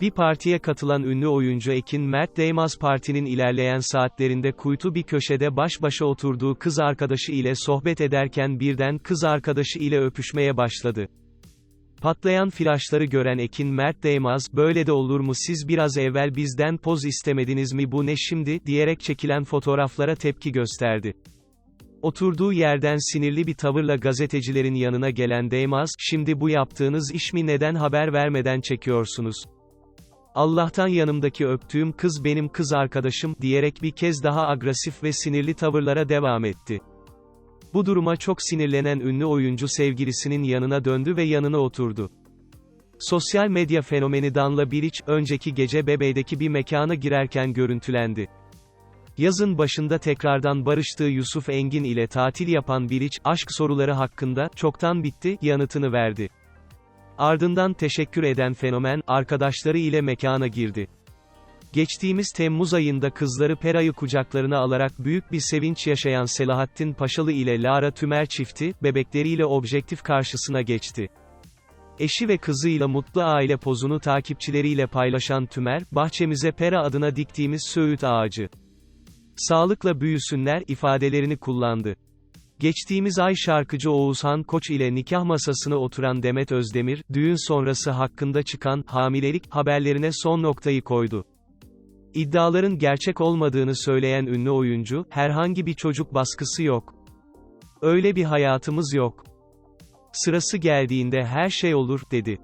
Bir partiye katılan ünlü oyuncu Ekin Mert Değmaz partinin ilerleyen saatlerinde kuytu bir köşede baş başa oturduğu kız arkadaşı ile sohbet ederken birden kız arkadaşı ile öpüşmeye başladı. Patlayan flaşları gören Ekin Mert Değmaz, böyle de olur mu siz biraz evvel bizden poz istemediniz mi bu ne şimdi, diyerek çekilen fotoğraflara tepki gösterdi. Oturduğu yerden sinirli bir tavırla gazetecilerin yanına gelen Değmaz, şimdi bu yaptığınız iş mi neden haber vermeden çekiyorsunuz? Allah'tan yanımdaki öptüğüm kız benim kız arkadaşım, diyerek bir kez daha agresif ve sinirli tavırlara devam etti. Bu duruma çok sinirlenen ünlü oyuncu sevgilisinin yanına döndü ve yanına oturdu. Sosyal medya fenomeni Danla Bilic, önceki gece Bebe'deki bir mekana girerken görüntülendi. Yazın başında tekrardan barıştığı Yusuf Engin ile tatil yapan Bilic, aşk soruları hakkında, çoktan bitti, yanıtını verdi. Ardından teşekkür eden fenomen, arkadaşları ile mekana girdi. Geçtiğimiz Temmuz ayında kızları Pera'yı kucaklarına alarak büyük bir sevinç yaşayan Selahattin Paşalı ile Lara Tümer çifti, bebekleriyle objektif karşısına geçti. Eşi ve kızıyla mutlu aile pozunu takipçileriyle paylaşan Tümer, bahçemize Pera adına diktiğimiz söğüt ağacı. Sağlıkla büyüsünler ifadelerini kullandı. Geçtiğimiz ay şarkıcı Oğuzhan Koç ile nikah masasına oturan Demet Özdemir, düğün sonrası hakkında çıkan hamilelik haberlerine son noktayı koydu. İddiaların gerçek olmadığını söyleyen ünlü oyuncu, herhangi bir çocuk baskısı yok. Öyle bir hayatımız yok. Sırası geldiğinde her şey olur, dedi.